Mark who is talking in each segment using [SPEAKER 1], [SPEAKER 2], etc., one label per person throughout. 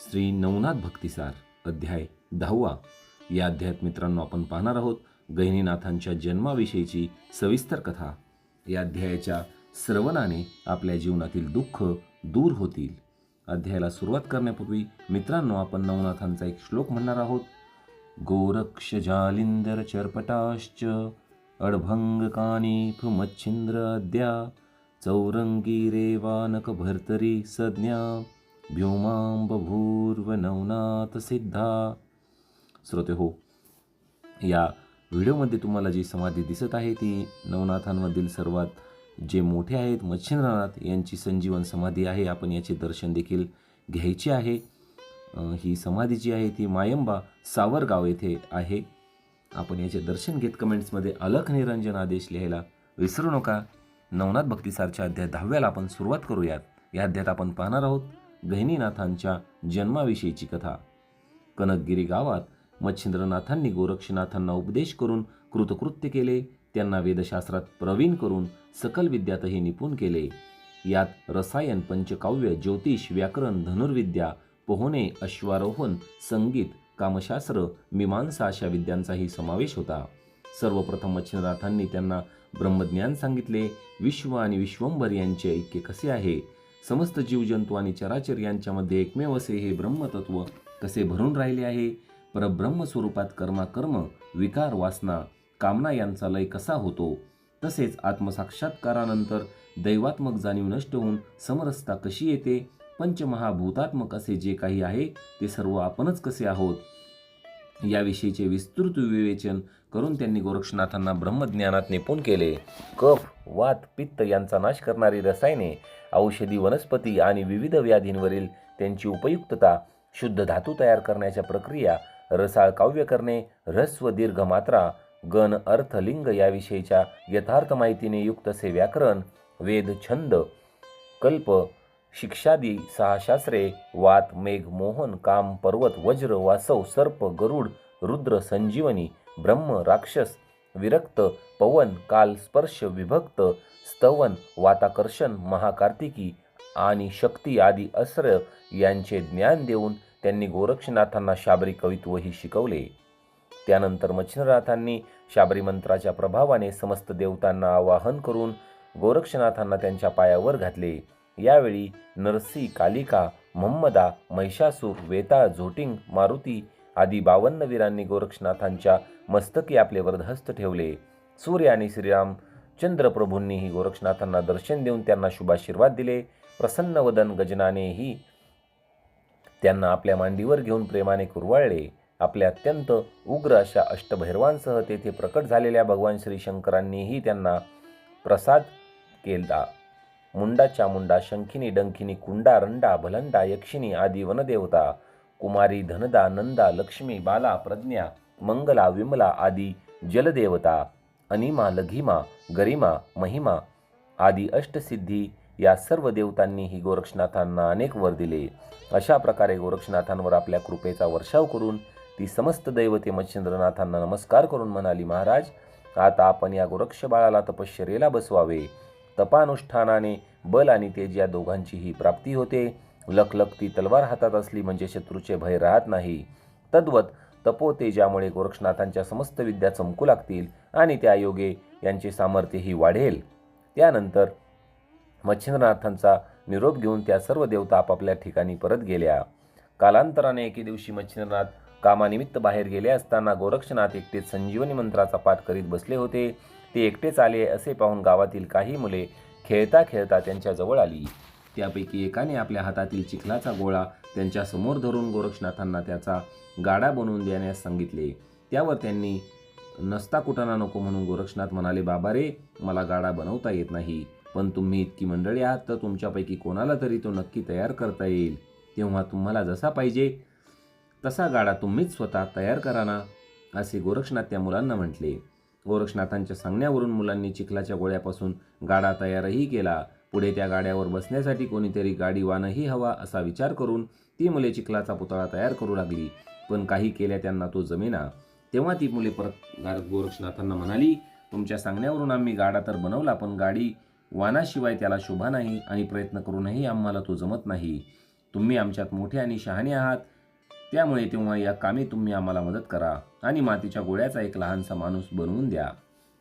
[SPEAKER 1] श्री नवनाथ भक्तिसार अध्याय दहावा. या अध्यायात मित्रांनो आपण पाहणार आहोत गहिनीनाथांच्या जन्माविषयीची सविस्तर कथा. या अध्यायाच्या श्रवणाने आपल्या जीवनातील दुःख दूर होतील. अध्यायाला सुरुवात करण्यापूर्वी मित्रांनो आपण नवनाथांचा एक श्लोक म्हणणार आहोत. गोरक्ष जालिंदर चरपटाश्च अडभंग कानिफ मच्छिंद्र अद्या चौरंगी रेवानक भर्तरी संज्ञा व्योमांब भूर्व नवनाथ सिद्धा. श्रोते हो या व्हिडिओमध्ये तुम्हाला जी समाधी दिसत आहे ती नवनाथांमधील सर्वात जे मोठे आहेत मच्छिंद्रनाथ यांची संजीवन समाधी आहे. आपण याचे दर्शन देखील घ्यायचे आहे. ही समाधी जी आहे ती मायंबा सावरगाव येथे आहे. आपण याचे दर्शन घेत कमेंट्समध्ये अलख निरंजन आदेश लिहायला विसरू नका. नवनाथ भक्तिसारच्या अध्याय दहाव्याला आपण सुरुवात करूयात. या अध्यायात आपण पाहणार आहोत गहिनीनाथांच्या जन्माविषयीची कथा. कनकगिरी गावात मच्छिंद्रनाथांनी गोरक्षनाथांना उपदेश करून कृतकृत्य केले. त्यांना वेदशास्त्रात प्रवीण करून सकल विद्यातही निपुण केले. यात रसायन पंचकाव्य ज्योतिष व्याकरण धनुर्विद्या पोहणे अश्वारोहण संगीत कामशास्त्र मीमांसा अशा विद्यांचाही समावेश होता. सर्वप्रथम मच्छिंद्रनाथांनी त्यांना ब्रह्मज्ञान सांगितले. विश्व आणि विश्वंभर यांचे ऐक्य कसे आहे? समस्त जीवजंतू आणि चराचर यांच्यामध्ये एकमेव असे हे ब्रह्मतत्व कसे भरून राहिले आहे? परब्रह्म स्वरूपात कर्माकर्म विकार वासना कामना यांचा लय कसा होतो? तसेच आत्मसाक्षात्कारानंतर दैवात्मक जाणीव नष्ट होऊन समरसता कशी येते? पंचमहाभूतात्मक असे जे काही आहे ते सर्व आपणच कसे आहोत? याविषयीचे विस्तृत विवेचन करून त्यांनी गोरक्षनाथांना ब्रह्मज्ञानात निपुण केले. कफ वात पित्त यांचा नाश करणारी रसायने औषधी वनस्पती आणि विविध व्याधींवरील त्यांची उपयुक्तता शुद्ध धातू तयार करण्याच्या प्रक्रिया रसाळ काव्य करणे ह्रस्व दीर्घ मात्रा गण अर्थ लिंग याविषयीच्या यथार्थ माहितीने युक्त असे व्याकरण वेद छंद कल्प शिक्षादी सहा शास्त्रे वात मेघ मोहन काम पर्वत वज्र वासव सर्प गरुड रुद्र संजीवनी ब्रह्म राक्षस विरक्त पवन काल स्पर्श विभक्त स्तवन वाताकर्षण महाकार्तिकी आणि शक्ती आदी अस्त्र यांचे ज्ञान देऊन त्यांनी गोरक्षनाथांना शाबरी कवित्वही शिकवले. त्यानंतर मच्छिंद्रनाथांनी शाबरी मंत्राच्या प्रभावाने समस्त देवतांना आवाहन करून गोरक्षनाथांना त्यांच्या पायावर घातले. यावेळी नरसी कालिका महम्मदा महिषासूर वेताळ झोटिंग मारुती आदी बावन्न वीरांनी गोरक्षनाथांच्या मस्तकी आपले वरदहस्त ठेवले. सूर्य आणि श्रीराम चंद्रप्रभूंनीही गोरक्षनाथांना दर्शन देऊन त्यांना शुभाशीर्वाद दिले. प्रसन्न वदन गजनानेही त्यांना आपल्या मांडीवर घेऊन प्रेमाने कुरवाळले. आपल्या अत्यंत उग्र अशा अष्टभैरवांसह तेथे प्रकट झालेल्या भगवान श्री शंकरांनीही त्यांना प्रसाद केला. मुंडा चामुंडा शंखिनी डंखिनी कुंडा रंडा भलंडा यक्षिणी आदी वनदेवता कुमारी धनदा नंदा लक्ष्मी बाला प्रज्ञा मंगला विमला आदी जलदेवता अनिमा लघिमा गरिमा महिमा आदी अष्टसिद्धी या सर्व देवतांनीही गोरक्षनाथांना अनेक वर दिले. अशा प्रकारे गोरक्षनाथांवर आपल्या कृपेचा वर्षाव करून ती समस्त दैवते मच्छिंद्रनाथांना नमस्कार करून म्हणाली महाराज आता आपण या गोरक्ष बाळाला तपश्चर्येला बसवावे. तपानुष्ठानाने बल आणि तेज या दोघांचीही प्राप्ती होते. लखलखती तलवार हातात असली म्हणजे शत्रूचे भय राहत नाही. तद्वत तपोतेजामुळे गोरक्षनाथांच्या समस्त विद्या चमकू लागतील आणि त्या योगे यांचे सामर्थ्यही वाढेल. त्यानंतर मच्छिंद्रनाथांचा निरोप घेऊन त्या सर्व देवता आपापल्या ठिकाणी परत गेल्या. कालांतराने एके दिवशी मच्छिंद्रनाथ कामानिमित्त बाहेर गेले असताना गोरक्षनाथ एकटेच संजीवनी मंत्राचा पाठ करीत बसले होते. ते एकटेच आले असे पाहून गावातील काही मुले खेळता खेळता त्यांच्याजवळ आली. त्यापैकी एकाने आपल्या हातातील चिखलाचा गोळा त्यांच्यासमोर धरून गोरक्षनाथांना त्याचा गाडा बनवून देण्यास सांगितले. त्यावर त्यांनी नसता कुटाणा नको म्हणून गोरक्षनाथ म्हणाले बाबा रे मला गाडा बनवता येत नाही. पण तुम्ही इतकी मंडळी आहात तर तुमच्यापैकी कोणाला तरी तो नक्की तयार करता येईल. तेव्हा तुम्हाला जसा पाहिजे तसा गाडा तुम्हीच स्वतः तयार करा ना असे गोरक्षनाथ त्या मुलांना म्हटले. गोरक्षनाथांच्या सांगण्यावरून मुलांनी चिखलाच्या गोळ्यापासून गाडा तयारही केला. पुढे त्या गाड्यावर बसण्यासाठी कोणीतरी गाडीवानही हवा असा विचार करून ती मुले चिखलाचा पुतळा तयार करू लागली. पण काही केल्या त्यांना तो जमेना. तेव्हा ती मुले परत गोरक्षनाथांना म्हणाली तुमच्या सांगण्यावरून आम्ही गाडा तर बनवला पण गाडी वानाशिवाय त्याला शोभा नाही आणि प्रयत्न करूनही आम्हाला तो जमत नाही. तुम्ही आमच्यात मोठे आणि शहाणे आहात. त्यामुळे तेव्हा या कामी तुम्ही आम्हाला मदत करा आणि मातीच्या गोळ्याचा एक लहानसा माणूस बनवून द्या.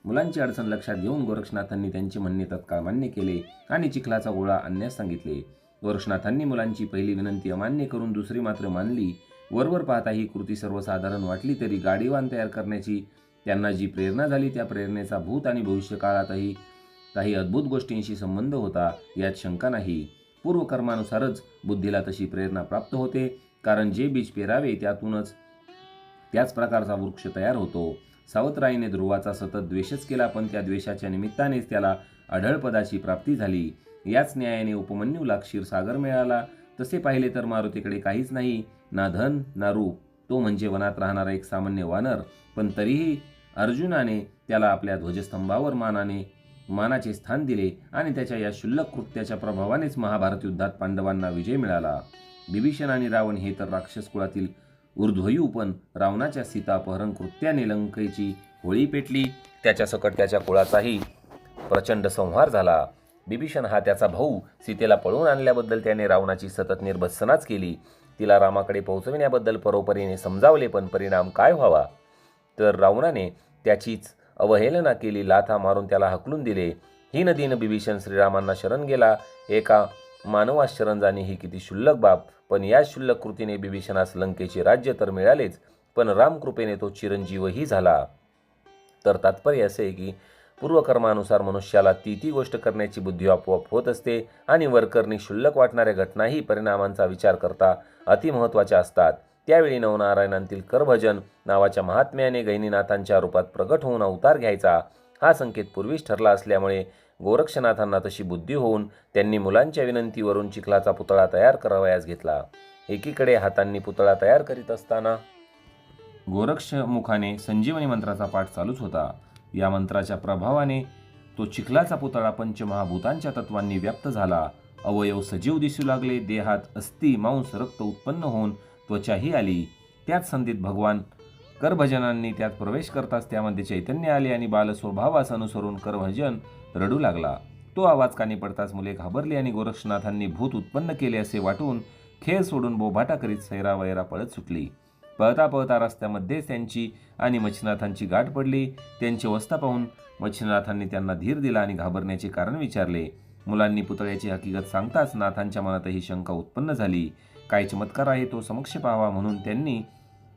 [SPEAKER 1] मुलांची अडचण लक्षात घेऊन गोरक्षनाथांनी त्यांचे म्हणणे तत्काळ मान्य केले आणि चिखलाचा गोळा आणण्यास सांगितले. गोरक्षनाथांनी मुलांची पहिली विनंती अमान्य करून दुसरी मात्र मानली. वरवर पाहता ही कृती सर्वसाधारण वाटली तरी गाडीवान तयार करण्याची त्यांना जी प्रेरणा झाली त्या प्रेरणेचा भूत आणि भविष्य काळातही काही अद्भुत गोष्टींशी संबंध होता यात शंका नाही. पूर्वकर्मानुसारच बुद्धीला तशी प्रेरणा प्राप्त होते कारण जे बीज पेरावे त्यातूनच त्याच प्रकारचा वृक्ष तयार होतो. सावतराईने ध्रुवाचा सतत द्वेषच केला पण त्या द्वेषाच्या निमित्तानेच त्याला अढळपदाची प्राप्ती झाली. याच न्यायाने उपमन्यूला क्षीरसागर मिळाला. तसे पाहिले तर मारुतीकडे काहीच नाही ना धन ना रूप. तो म्हणजे वनात राहणारा एक सामान्य वानर. पण तरीही अर्जुनाने त्याला आपल्या ध्वजस्तंभावर मानाने मानाचे स्थान दिले आणि त्याच्या या क्षुल्लक कृत्याच्या प्रभावानेच महाभारत युद्धात पांडवांना विजय मिळाला. बिभीषण आणि रावण हे तर राक्षस कुळातील ऊर्ध्वयू पण रावणाच्या सीता अपहरण कृत्याने लंकेची होळी पेटली. त्याच्यासकट त्याच्या कुळाचाही प्रचंड संहार झाला. बिभीषण हा त्याचा भाऊ. सीतेला पळवून आणल्याबद्दल त्याने रावणाची सतत निर्भत्सनाच केली. तिला रामाकडे पोहोचविण्याबद्दल परोपरीने समजावले पण परिणाम काय व्हावा? तर रावणाने त्याचीच अवहेलना केली लाथा मारून त्याला हकलून दिले. ही नदीनं बिभीषण श्रीरामांना शरण गेला. एका मानवास शरण जाणे ही किती क्षुल्लक बाब पण या क्षुल्लक कृतीने बिभीषणास लंकेचे राज्य तर मिळालेच पण रामकृपेने तो चिरंजीवही झाला. तर तात्पर्य असे आहे की पूर्वकर्मानुसार मनुष्याला ती ती गोष्ट करण्याची बुद्धी आपोआप होत असते आणि वरकरणी क्षुल्लक वाटणाऱ्या घटनाही परिणामांचा विचार करता अतिमहत्त्वाच्या असतात. त्यावेळी नवनारायणांतील करभजन नावाच्या महात्म्याने गैनीनाथांच्या रूपात प्रगट होऊन अवतार घ्यायचा. हा संकेत पूर्वीच ठरला असल्यामुळे गोरक्षनाथांना तशी बुद्धी होऊन त्यांनी मुलांच्या विनंतीवरून चिखलाचा पुतळा तयार करावयास घेतला. एकीकडे हातांनी पुतळा तयार करीत असताना गोरक्ष मुखाने संजीवनी मंत्राचा पाठ चालूच होता. या मंत्राच्या प्रभावाने तो चिखलाचा पुतळा पंचमहाभूतांच्या तत्वांनी व्याप्त झाला. अवयव सजीव दिसू लागले देहात अस्थि मांस रक्त उत्पन्न होऊन त्वचाही आली. त्याच संधीत भगवान करभजनांनी त्यात प्रवेश करताच त्यामध्ये चैतन्य आले आणि बालस्वभावास अनुसरून करभजन रडू लागला. तो आवाज कानी पडताच मुले घाबरली आणि गोरक्षनाथांनी भूत उत्पन्न केले असे वाटून खेळ सोडून बोभाटा करीत सैरावैरा पळत सुटली. पळता पळता रस्त्यामध्येच त्यांची आणि मच्छिनाथांची गाठ पडली. त्यांची अवस्था पाहून मच्छिनाथांनी त्यांना धीर दिला आणि घाबरण्याचे कारण विचारले. मुलांनी पुतळ्याची हकीकत सांगताच नाथांच्या मनातही शंका उत्पन्न झाली. काय चमत्कार आहे तो समक्ष पाहावा म्हणून त्यांनी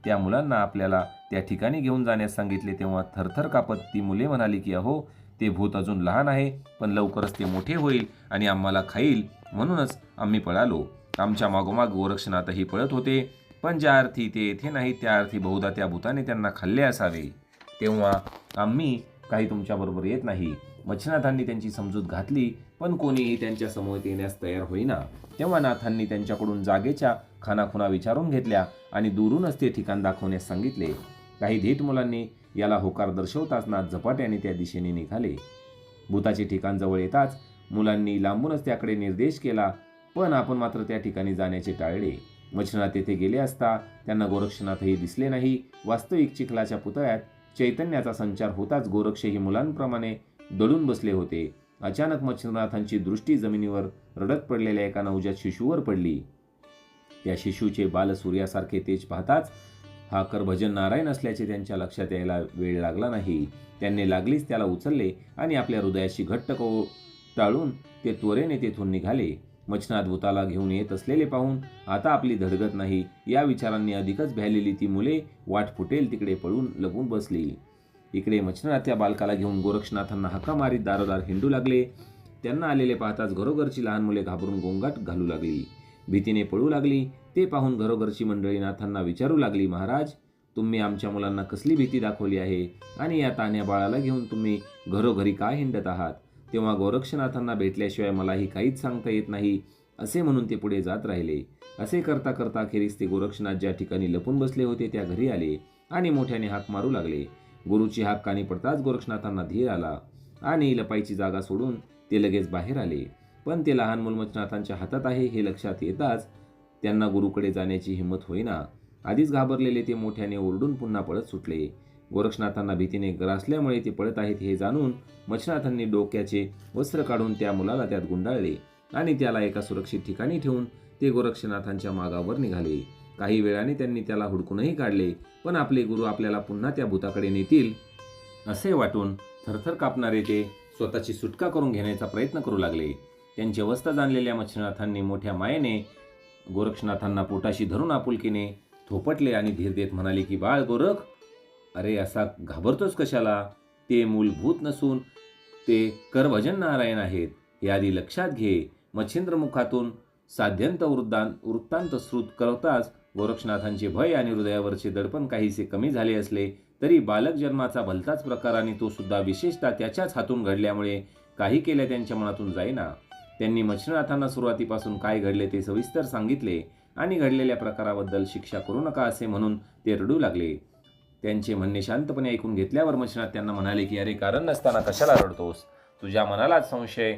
[SPEAKER 1] त्या मुलांना आपल्याला त्या ठिकाणी घेऊन जाण्यास सांगितले. तेव्हा थरथर कापत ती मुले म्हणाली की अहो ते भूत अजून लहान आहे पण लवकरच ते मोठे होईल आणि आम्हाला खाईल. म्हणूनच आम्ही पळालो. आमच्या मागोमाग गोरक्षनाथही पळत होते पण ज्या अर्थी ते येथे नाही त्या अर्थी बहुधा त्या भूताने त्यांना खाल्ले असावे. तेव्हा आम्ही काही तुमच्याबरोबर येत नाही. मच्छिनाथांनी त्यांची समजूत घातली. पण कोणीही त्यांच्यासमोर येण्यास तयार होईना. तेव्हा नाथांनी त्यांच्याकडून जागेच्या खानाखुना विचारून घेतल्या आणि दुरूनच ते ठिकाण दाखवण्यास सांगितले. काही धीट मुलांनी याला होकार दर्शवताच नाथ झपाट्याने त्या दिशेने निघाले. भूताचे ठिकाण जवळ येताच मुलांनी लांबूनच त्याकडे निर्देश केला पण आपण मात्र त्या ठिकाणी जाण्याचे टाळले. मच्छनाथ तेथे गेले असता त्यांना गोरक्षनाथही दिसले नाही. वास्तविक चिखलाच्या पुतळ्यात चैतन्याचा संचार होताच गोरक्षही मुलांप्रमाणे दडून बसले होते. अचानक मच्छिंद्रनाथांची दृष्टी जमिनीवर रडत पडलेल्या एका नवजात शिशूवर पडली. त्या शिशूचे बाल सूर्यासारखे तेज पाहताच हा करभजन नारायण असल्याचे त्यांच्या लक्षात यायला वेळ लागला नाही. त्यांनी लागलीच त्याला उचलले आणि आपल्या हृदयाशी घट्ट को टाळून ते त्वरेने तेथून निघाले. मच्छनाथ भूताला घेऊन येत असलेले पाहून आता आपली धडगत नाही. या विचारांनी अधिकच भ्यालेली ती मुले वाट फुटेल तिकडे पळून लपून बसली. इकडे मच्छनाथ त्या बालकाला घेऊन गोरक्षनाथांना हक्का मारीत दारोदार हिंडू लागले. त्यांना आलेले पाहताच घरोघरची लहान मुले घाबरून गोंगाट घालू लागली. भीतीने पळू लागली. ते पाहून घरोघरची मंडळी नाथांना विचारू लागली महाराज तुम्ही आमच्या मुलांना कसली भीती दाखवली आहे? आणि या तान्या बाळाला घेऊन तुम्ही घरोघरी काय हिंडत आहात? तेव्हा गोरक्षनाथांना भेटल्याशिवाय मलाही काहीच सांगता येत नाही असे म्हणून ते पुढे जात राहिले. असे करता करता अखेरीस ते गोरक्षनाथ ज्या ठिकाणी लपून बसले होते त्या घरी आले आणि मोठ्याने हाक मारू लागले. गुरुची हाक कानी पडताच गोरक्षनाथांना धीर आला आणि लपाईची जागा सोडून ते लगेच बाहेर आले. पण ते लहान मूल मच्छनाथांच्या हातात आहे हे लक्षात येताच त्यांना गुरुकडे जाण्याची हिंमत होईना. आधीच घाबरलेले ते मोठ्याने ओरडून पुन्हा पळत सुटले. गोरक्षनाथांना भीतीने ग्रासल्यामुळे ते पळत आहेत हे जाणून मच्छनाथांनी डोक्याचे वस्त्र काढून त्या मुलाला त्यात गुंडाळले आणि त्याला एका सुरक्षित ठिकाणी ठेवून ते गोरक्षनाथांच्या मागावर निघाले. काही वेळाने त्यांनी त्याला हुडकूनही काढले पण आपले गुरु आपल्याला पुन्हा त्या भूताकडे नेतील. असे वाटून थरथर कापणारे ते स्वतःची सुटका करून घेण्याचा प्रयत्न करू लागले. त्यांची अवस्था जाणलेल्या मच्छनाथांनी मोठ्या मायेने गोरक्षनाथांना पोटाशी धरून आपुलकीने थोपटले आणि धीर देत म्हणाले की बाळ गोरख अरे असा घाबरतोस कशाला? ते मूलभूत नसून ते करभजन नारायण आहेत. हे आधी लक्षात घे. मच्छिंद्रमुखातून साध्यंत वृद्धां वृत्तांत श्रुत करताच गोरक्षनाथांचे भय आणि हृदयावरचे दडपण काहीसे कमी झाले असले तरी बालक जन्माचा भलताच प्रकार आणि तो सुद्धा विशेषतः त्याच्याच हातून घडल्यामुळे काही केल्या त्यांच्या मनातून जाईना. त्यांनी मच्छिनाथांना सुरुवातीपासून काय घडले ते सविस्तर सांगितले आणि घडलेल्या प्रकाराबद्दल शिक्षा करू नका असे म्हणून ते रडू लागले. त्यांचे म्हणणे शांतपणे ऐकून घेतल्यावर मच्छिनाथ त्यांना म्हणाले की अरे कारण नसताना कशाला रडतोस? तुझ्या मनालाच संशय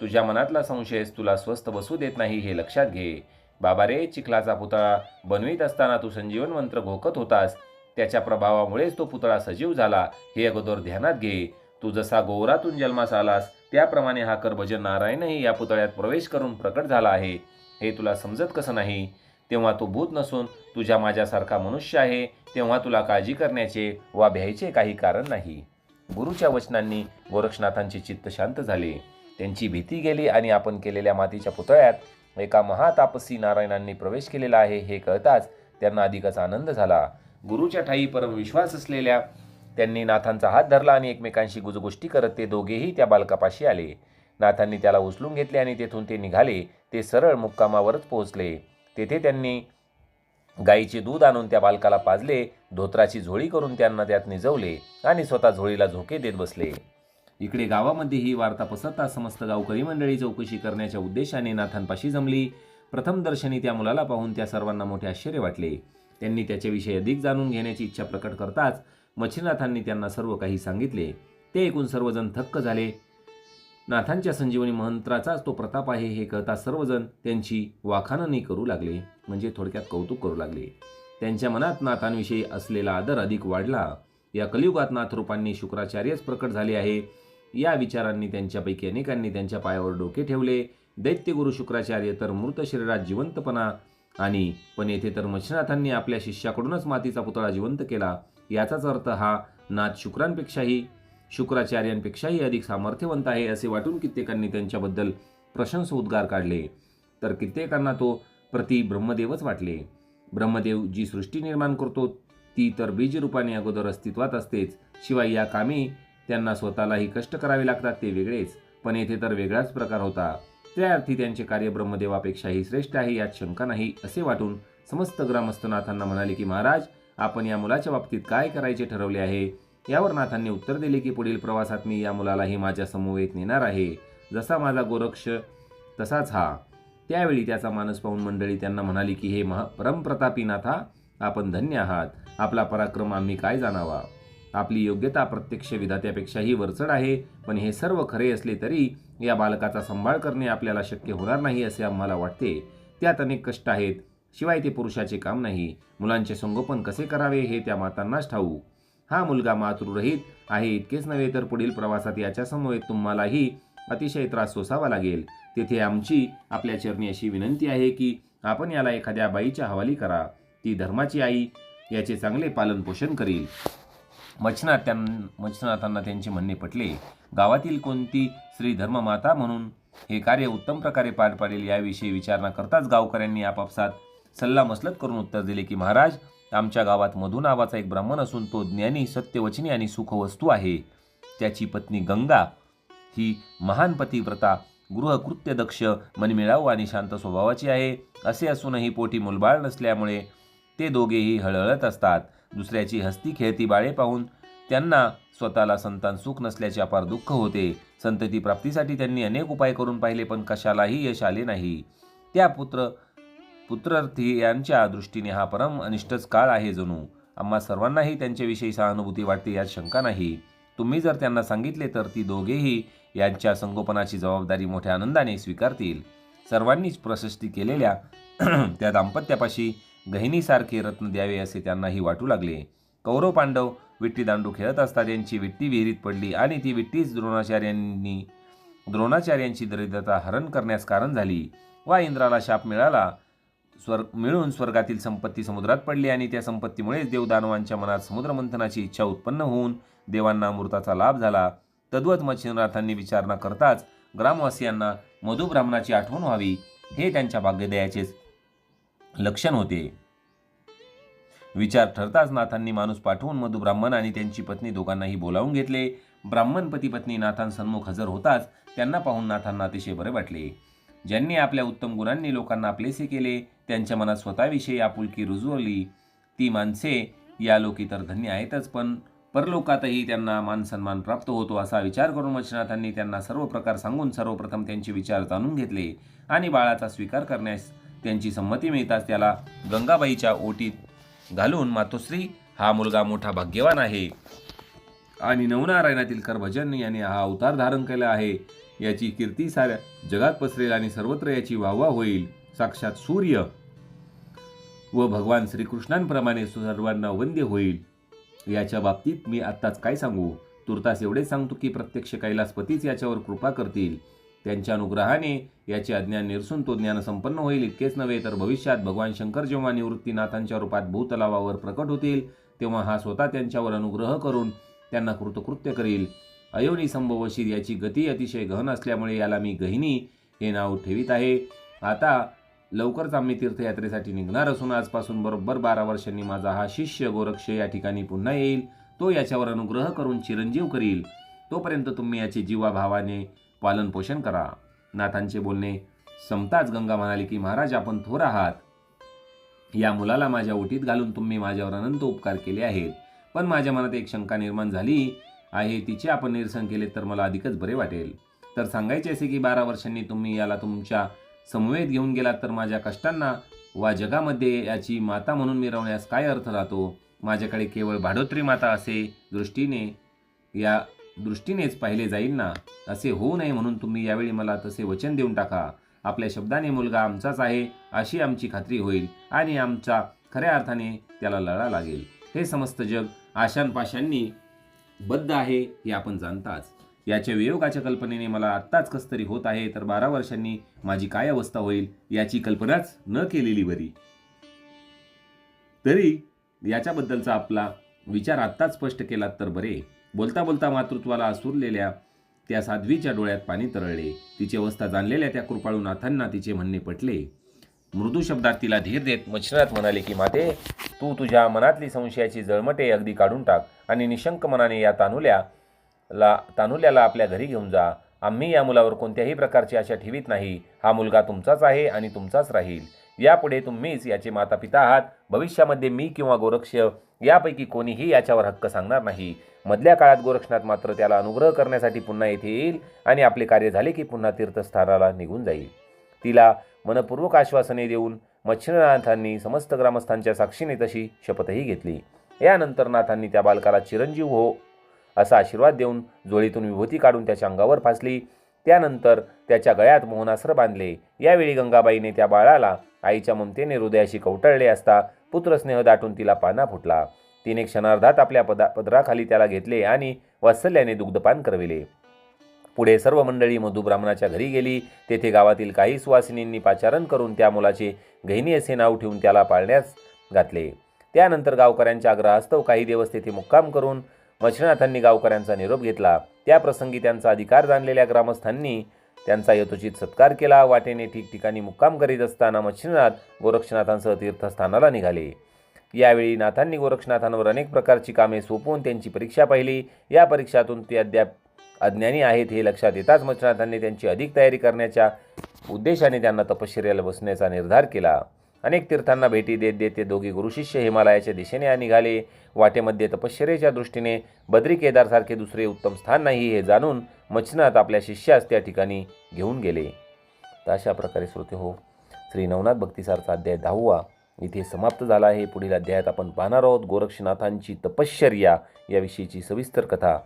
[SPEAKER 1] तुझ्या मनातला संशयच तुला स्वस्थ बसू देत नाही हे लक्षात घे. बाबा रे चिखलाचा पुतळा बनवीत असताना तू संजीवन मंत्र घोकत होतास. त्याच्या प्रभावामुळेच तो पुतळा सजीव झाला. हे अगोदर ध्यानात घे. तू जसा गोवरातून जन्मास आलास त्याप्रमाणे हा करभजन नारायणही या पुतळ्यात प्रवेश करून प्रकट झाला आहे. हे तुला समजत कसं नाही? तेव्हा तो भूत नसून तुझ्या माझ्यासारखा मनुष्य आहे. तेव्हा तुला काळजी करण्याचे वा भ्यायचे काही कारण नाही. गुरुच्या वचनांनी गोरक्षनाथांचे चित्त शांत झाले. त्यांची भीती गेली आणि आपण केलेल्या मातीच्या पुतळ्यात एका महातापसी नारायणांनी प्रवेश केलेला आहे हे कळताच त्यांना अधिकच आनंद झाला. गुरुच्या ठाई परम विश्वास असलेल्या त्यांनी नाथांचा हात धरला आणि एकमेकांशी गुजगोष्टी करत ते दोघेही त्या बालकापाशी आले. नाथांनी त्याला उचलून घेतले आणि तेथून ते निघाले. ते सरळ मुक्कामावरच पोहोचले. तेथे त्यांनी गाईचे दूध आणून त्या बालकाला पाजले धोत्राची झोळी करून त्यांना त्यात निजवले आणि स्वतः झोळीला झोके देत बसले. इकडे गावामध्ये ही वार्ता पसरता समस्त गावकरी मंडळी चौकशी करण्याच्या उद्देशाने नाथांपाशी जमली. प्रथम दर्शनी त्या मुलाला पाहून त्या सर्वांना मोठे आश्चर्य वाटले. त्यांनी त्याच्याविषयी अधिक जाणून घेण्याची इच्छा प्रकट करताच मच्छिनाथांनी त्यांना सर्व काही सांगितले. ते ऐकून सर्वजण थक्क झाले. नाथांच्या संजीवनी मंत्राचाच तो प्रताप आहे हे कळता सर्वजण त्यांची वाखाणणी करू लागले. म्हणजे थोडक्यात कौतुक करू लागले. त्यांच्या मनात नाथांविषयी असलेला आदर अधिक वाढला. या कलियुगात नाथरूपांनी शुक्राचार्यच प्रकट झाले आहे. या विचारांनी त्यांच्यापैकी अनेकांनी त्यांच्या पायावर डोके ठेवले. दैत्यगुरु शुक्राचार्य तर मृत शरीरात जिवंतपणा आणि पण येथे तर मच्छनाथांनी आपल्या शिष्याकडूनच मातीचा पुतळा जिवंत केला. याचाच अर्थ हा नाथ शुक्रांपेक्षाही शुक्राचार्यांपेक्षाही अधिक सामर्थ्यवंत आहे असे वाटून कित्येकांनी त्यांच्याबद्दल प्रशंस उद्गार काढले. तर कित्येकांना तो प्रति ब्रह्मदेवच वाटले. ब्रह्मदेव जी सृष्टी निर्माण करतो ती तर बीजरूपाने अगोदर अस्तित्वात असतेच. शिवाय या कामी त्यांना स्वतःलाही कष्ट करावे लागतात ते वेगळेच पण येथे तर वेगळाच प्रकार होता. त्या अर्थी त्यांचे कार्य ब्रह्मदेवापेक्षाही श्रेष्ठ आहे यात शंका नाही असे वाटून समस्त ग्रामस्थ नाथांना म्हणाले की महाराज आपण या मुलाच्या बाबतीत काय करायचे ठरवले आहे? यावर नाथांनी उत्तर दिले की पुढील प्रवासात मी या मुलालाही माझ्या समवेत नेणार आहे. जसा माझा गोरक्ष तसाच हा. त्यावेळी त्याचा मानस पाहून मंडळी त्यांना म्हणाली की हे महा परमप्रतापी नाथा आपण धन्य आहात. आपला पराक्रम आम्ही काय जाणावा? आपली योग्यता प्रत्यक्ष विधात्यापेक्षाही वरचढ आहे पण हे सर्व खरे असले तरी या बालकाचा सांभाळ करणे आपल्याला शक्य होणार नाही असे आम्हाला वाटते. त्यात अनेक कष्ट आहेत. शिवाय ते पुरुषाचे काम नाही. मुलांचे संगोपन कसे करावे हे त्या मातांनाच ठाऊ. हा मुलगा मातृरहित आहे इतकेच नव्हे तर पुढील प्रवासात याच्या समवेत तुम्हालाही अतिशय त्रास सोसावा लागेल. तेथे आमची आपल्या चरणी अशी विनंती आहे की आपण याला एखाद्या बाईच्या हवाली करा. ती धर्माची आई याचे चांगले पालन पोषण करील. मच्छनाथ त्यां मच्छनाथांना त्यांचे म्हणणे पटले. गावातील कोणती श्री धर्ममाता म्हणून हे कार्य उत्तम प्रकारे पार पाडेल याविषयी विचारणा करताच गावकऱ्यांनी आपापसात सल्ला मसलत करून उत्तर दिले की महाराज आमच्या गावात मधु नावाचा एक ब्राह्मण असून तो ज्ञानी सत्यवचनी आणि सुखवस्तू आहे. त्याची पत्नी गंगा ही महान पतिव्रता गृहकृत्य दक्ष मनमिळाऊ आणि शांत स्वभावाची आहे. असे असूनही पोटी मुलबाळ नसल्यामुळे ते दोघेही हळहळत असतात. दुसऱ्याची हस्ती खेळती बाळे पाहून त्यांना स्वतःला संतान सुख नसल्याचे अपार दुःख होते. संतती प्राप्तीसाठी त्यांनी अनेक उपाय करून पाहिले पण कशालाही यश आले नाही. त्या पुत्र पुत्रार्थी यांच्या दृष्टीने हा परम अनिष्टच काळ आहे जणू. आम्हा सर्वांनाही त्यांच्याविषयी सहानुभूती वाटते यात शंका नाही. तुम्ही जर त्यांना सांगितले तर ती दोघेही यांच्या संगोपनाची जबाबदारी मोठ्या आनंदाने स्वीकारतील. सर्वांनीच प्रशस्ती केलेल्या त्या दाम्पत्यापाशी गहिनीसारखे रत्न द्यावे असे त्यांनाही वाटू लागले. कौरव पांडव विट्टी दांडू खेळत असता त्यांची विट्टी विहिरीत पडली आणि ती विट्टीच द्रोणाचार्यांनी द्रोणाचार्यांची दरिद्रता हरण करण्यास कारण झाली. वा इंद्राला शाप मिळाला स्वर्ग मिळून स्वर्गातील संपत्ती समुद्रात पडली आणि त्या संपत्तीमुळेच देवदानवांच्या मनात समुद्रमंथनाची इच्छा उत्पन्न होऊन देवांना अमृताचा लाभ झाला. तद्वत मच्छिंद्रनाथांनी विचारणा करताच ग्रामवासियांना मधुब्राह्मणाची आठवण व्हावी हे त्यांच्या भाग्यदयाचेच लक्षण होते. विचार ठरताच नाथांनी माणूस पाठवून मधु ब्राह्मण आणि त्यांची पत्नी दोघांनाही बोलावून घेतले. ब्राह्मण पती पत्नी नाथांसन्मुख हजर होताच त्यांना पाहून नाथांना अतिशय बरे वाटले. ज्यांनी आपल्या उत्तम गुणांनी लोकांना आपलेसे केले त्यांच्या मनात स्वतःविषयी आपुलकी रुजवली. ती माणसे या लोकी तर धन्य आहेतच पण परलोकातही त्यांना मान सन्मान प्राप्त होतो असा विचार करून मच्छनाथांनी त्यांना सर्व प्रकार सांगून सर्वप्रथम त्यांचे विचार जाणून घेतले आणि बाळाचा स्वीकार करण्यास त्यांची संमती मिळताच त्याला गंगाबाईच्या ओटीत घालून मातोश्री हा मुलगा मोठा भाग्यवान आहे. आणि नवनारायणातील कर्भजन याने हा अवतार धारण केला आहे. याची कीर्ती साऱ्या जगात पसरेल आणि सर्वत्र याची वाहवा होईल. साक्षात सूर्य व भगवान श्रीकृष्णांप्रमाणे सर्वांना वंद्य होईल. याच्या बाबतीत मी आत्ताच काय सांगू? तुर्तास एवढेच सांगतो की प्रत्यक्ष कैलासपतीच याच्यावर कृपा करतील. त्यांच्या अनुग्रहाने याचे अज्ञान निरसून तो ज्ञान संपन्न होईल. इतकेच नव्हे तर भविष्यात भगवान शंकर जेव्हा निवृत्तीनाथांच्या रूपात भूतलावावर प्रकट होतील तेव्हा हा स्वतः त्यांच्यावर अनुग्रह करून त्यांना कृतकृत्य करील. अयोनी संभवशीर याची गती अतिशय गहन असल्यामुळे याला मी गहिनी हे नाव ठेवित आहे. आता लवकरच आम्ही तीर्थयात्रेसाठी निघणार असून आजपासून बरोबर बारा वर्षांनी माझा हा शिष्य गोरक्ष या ठिकाणी पुन्हा येईल. तो याच्यावर अनुग्रह करून चिरंजीव करील. तोपर्यंत तुम्ही याची जीवाभावाने पालनपोषण करा. नाथांचे बोलणे संपताच गंगा म्हणाली की महाराज आपण थोर आहात. या मुलाला माझ्या ओटीत घालून तुम्ही माझ्यावर अनंत उपकार केले आहेत. पण माझ्या मनात एक शंका निर्माण झाली आहे. तिचे आपण निरसन केले तर मला अधिकच बरे वाटेल. तर सांगायचे असे की बारा वर्षांनी तुम्ही याला तुमच्या समवेत घेऊन गेलात तर माझ्या कष्टांना वा जगामध्ये याची माता म्हणून मिरवण्यास काय अर्थ राहतो? माझ्याकडे केवळ भाडोत्री माता असे दृष्टीने या दृष्टीनेच पाहिले जाईल ना? असे होऊ नये म्हणून तुम्ही यावेळी मला तसे वचन देऊन टाका. आपल्या शब्दाने मुलगा आमचाच आहे अशी आमची खात्री होईल आणि आमचा खऱ्या अर्थाने त्याला लढा लागेल. हे समस्त जग आशांपाशांनी बद्ध आहे हे आपण जाणताच. याच्या वियोगाच्या कल्पनेने मला आत्ताच कसतरी होत आहे तर बारा वर्षांनी माझी काय अवस्था होईल याची कल्पनाच न केलेली बरी. तरी याच्याबद्दलचा आपला विचार आत्ताच स्पष्ट केलात तर बरे. बोलता बोलता मातृत्वाला असुरलेल्या त्या साध्वीच्या डोळ्यात पाणी तरळले. तिची अवस्था जाणलेल्या त्या कृपाळू नाथांना तिचे म्हणणे पटले. मृदू शब्दात तिला धीर देत मच्छनाथ म्हणाले की माते तू तुझ्या मनातली संशयाची जळमटे अगदी काढून टाक आणि निशंक मनाने या तानुल्या ला तानुल्याला आपल्या घरी घेऊन जा. आम्ही या मुलावर कोणत्याही प्रकारची आशा ठेवीत नाही. हा मुलगा तुमचाच आहे आणि तुमचाच राहील. यापुढे तुम्हीच याचे माता पिता आहात. भविष्यामध्ये मी किंवा गोरक्ष यापैकी कोणीही याच्यावर हक्क सांगणार नाही. मधल्या काळात गोरक्षनाथ मात्र त्याला अनुग्रह करण्यासाठी पुन्हा येथे येईल आणि आपले कार्य झाले की पुन्हा तीर्थस्थानाला निघून जाईल. तिला मनपूर्वक आश्वासने देऊन मच्छिंद्रनाथांनी समस्त ग्रामस्थांच्या साक्षीने तशी शपथही घेतली. यानंतर नाथांनी त्या बालकाला चिरंजीव हो असा आशीर्वाद देऊन जोळीतून विभूती काढून त्याच्या अंगावर फासली. त्यानंतर त्याच्या गळ्यात मोहनास्त्र बांधले. यावेळी गंगाबाईने त्या बाळाला आईच्या ममतेने हृदयाशी कवटळले असता पुत्रस्नेह दाटून तिला पाना फुटला. तिने क्षणार्धात आपल्या पदा पदराखाली त्याला घेतले आणि वात्सल्याने दुग्धपान करविले. पुढे सर्व मंडळी मधुब्राह्मणाच्या घरी गेली. तेथे गावातील काही सुवासिनींनी पाचारण करून त्या मुलाचे गहिनी असे नाव ठेवून त्याला पाळण्यास घातले. त्यानंतर गावकऱ्यांच्या आग्रहास्तव काही दिवस तेथे मुक्काम करून मच्छनाथांनी गावकऱ्यांचा निरोप घेतला. त्या प्रसंगी त्यांचा अधिकार जाणलेल्या ग्रामस्थांनी त्यांचा यथोचित सत्कार केला. वाटेने ठिकठिकाणी मुक्काम करीत असताना मच्छिनाथ गोरक्षनाथांसह तीर्थस्थानाला निघाले. यावेळी नाथांनी गोरक्षनाथांवर अनेक प्रकारची कामे सोपवून त्यांची परीक्षा पाहिली. या परीक्षातून ते अद्याप अज्ञानी आहेत हे लक्षात येताच मच्छनाथांनी त्यांची अधिक तयारी करण्याच्या उद्देशाने त्यांना तपश्चर्याला बसण्याचा निर्धार केला. अनेक तीर्थांना भेटी देत देत ते दोघे गुरुशिष्य हिमालयाच्या दिशेने निघाले. वाटेमध्ये तपश्चर्याच्या दृष्टीने बद्री केदारसारखे दुसरे उत्तम स्थान नाही हे जाणून मच्छनाथ आपल्या शिष्यास त्या ठिकाणी घेऊन गेले. तर अशा प्रकारे श्रोते हो श्री नवनाथ भक्तिसारचा अध्याय दहावा इथे समाप्त झाला आहे. पुढील अध्यायात आपण पाहणार आहोत गोरक्षनाथांची तपश्चर्या याविषयीची सविस्तर कथा.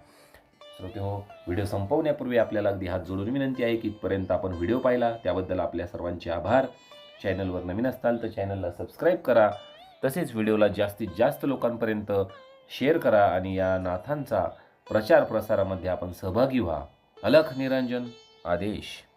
[SPEAKER 1] श्रोते हो व्हिडिओ संपवण्यापूर्वी आपल्याला अगदी हात जोडून विनंती आहे की इथपर्यंत आपण व्हिडिओ पाहिला. त्याबद्दल आपल्या सर्वांचे आभार. चॅनलवर नवीन असाल तर चॅनलला सबस्क्राईब करा. तसेच व्हिडिओला जास्तीत जास्त लोकांपर्यंत शेअर करा आणि या नाथांचा प्रचार प्रसारामध्ये आपण सहभागी व्हा. अलख निरंजन आदेश.